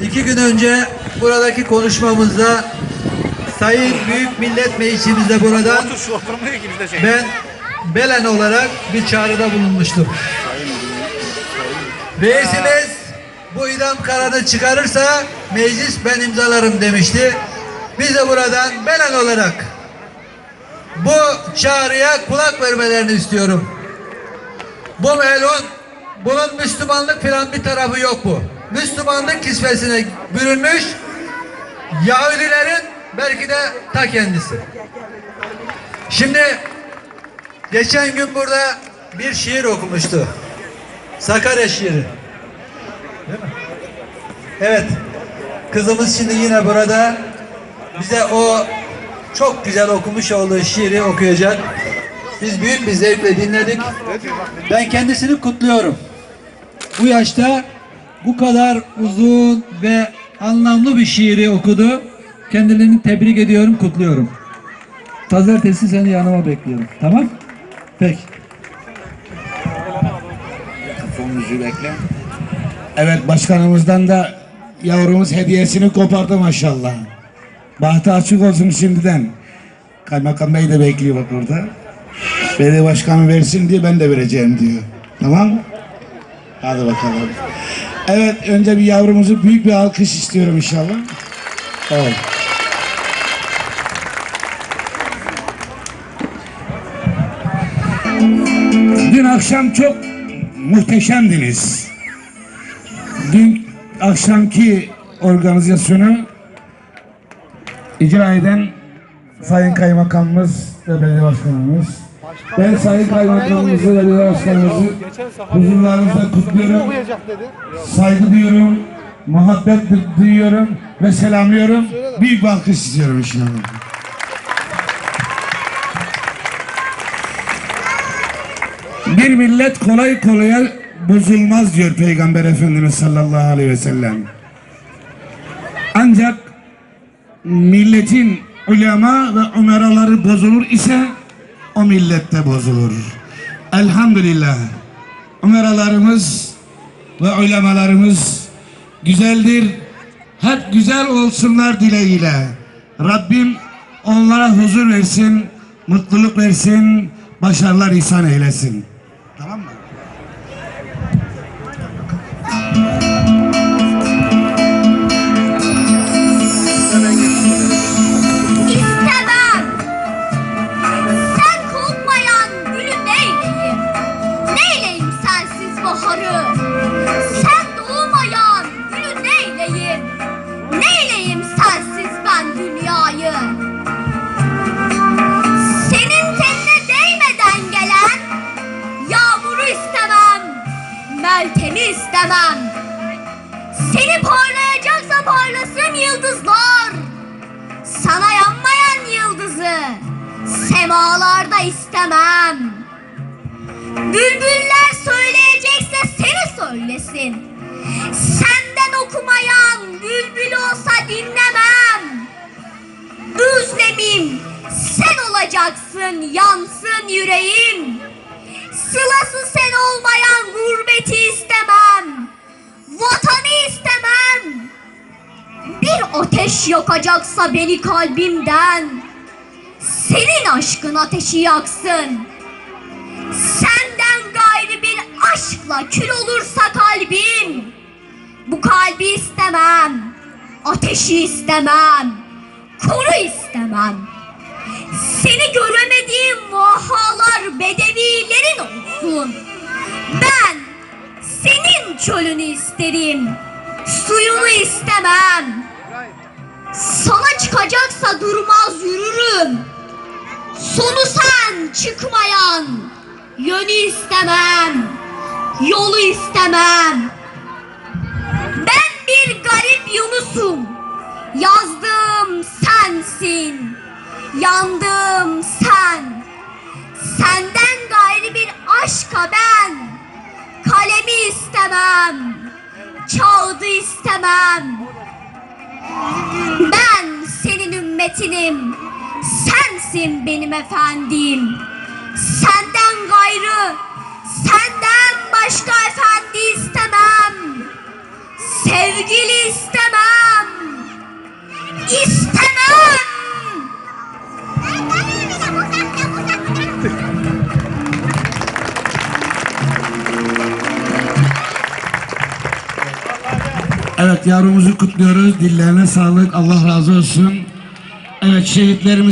İki gün önce buradaki konuşmamızda Sayın Büyük Millet Meclisimizde buradan şey. ben Belen olarak bir çağrıda bulunmuştum. Reisimiz bu idam kararını çıkarırsa meclis ben imzalarım demişti. Biz de buradan Belen olarak bu çağrıya kulak vermelerini istiyorum. Bu melun bunun Müslümanlık falan bir tarafı yok bu. Müslümanlık kisvesine bürünmüş Yahudilerin belki de ta kendisi. Şimdi geçen gün burada bir şiir okumuştu. Sakarya şiiri. Evet. Kızımız şimdi yine burada bize o çok güzel okumuş olduğu şiiri okuyacak. Biz büyük bir zevkle dinledik. Ben kendisini kutluyorum. Bu yaşta bu kadar uzun ve anlamlı bir şiiri okudu. Kendilerini tebrik ediyorum, kutluyorum. Pazartesi seni yanıma bekliyorum. Tamam? Peki. Sonucu bekle. Evet başkanımızdan da yavrumuz hediyesini kopardı maşallah. Bahtı açık olsun şimdiden. Kaymakam Bey de bekliyor bak orada. Belediye başkanı versin diye ben de vereceğim diyor. Tamam Hadi bakalım. Evet önce bir yavrumuzu büyük bir alkış istiyorum inşallah. Evet. Dün akşam çok muhteşemdiniz. Dün akşamki organizasyonu icra eden Sayın Kaymakamımız ve Belediye Başkanımız. Ben Sayın Kaymakamımızı ve Başkanımızı huzurlarınızda kutluyorum. Saygı duyuyorum, muhabbet du- duyuyorum ve selamlıyorum. Büyük bir alkış istiyorum inşallah. Bir millet kolay kolay bozulmaz diyor Peygamber Efendimiz sallallahu aleyhi ve sellem. Ancak milletin ulema ve umeraları bozulur ise o millette bozulur. Elhamdülillah. Umeralarımız ve ulemalarımız güzeldir. Hep güzel olsunlar dileğiyle. Rabbim onlara huzur versin, mutluluk versin, başarılar ihsan eylesin. Tamam mı? İstemem. Seni parlayacaksa parlasın yıldızlar. Sana yanmayan yıldızı semalarda istemem. Bülbüller söyleyecekse seni söylesin. Senden okumayan bülbül olsa dinlemem. Özlemim sen olacaksın yansın yüreğim. Ateş yakacaksa beni kalbimden. Senin aşkın ateşi yaksın. Senden gayrı bir aşkla kül olursa kalbim Bu kalbi istemem. Ateşi istemem Konu istemem. Seni göremediğim vahalar bedevilerin olsun. Ben senin çölünü isterim Suyunu istemem Sana çıkacaksa durmaz yürürüm. Sonu sen çıkmayan. Yönü istemem Yolu istemem. Ben bir garip Yunus'um. Yazdığım sensin Yandığım sen. Senden gayrı bir aşka ben. Kalemi istemem Kağıdı istemem ümmetinim Sensin benim efendim Senden gayrı Senden başka efendi istemem Sevgili istemem. İstemem. Evet yavrumuzu kutluyoruz. Dillerine sağlık. Allah razı olsun. Evet şehitlerimiz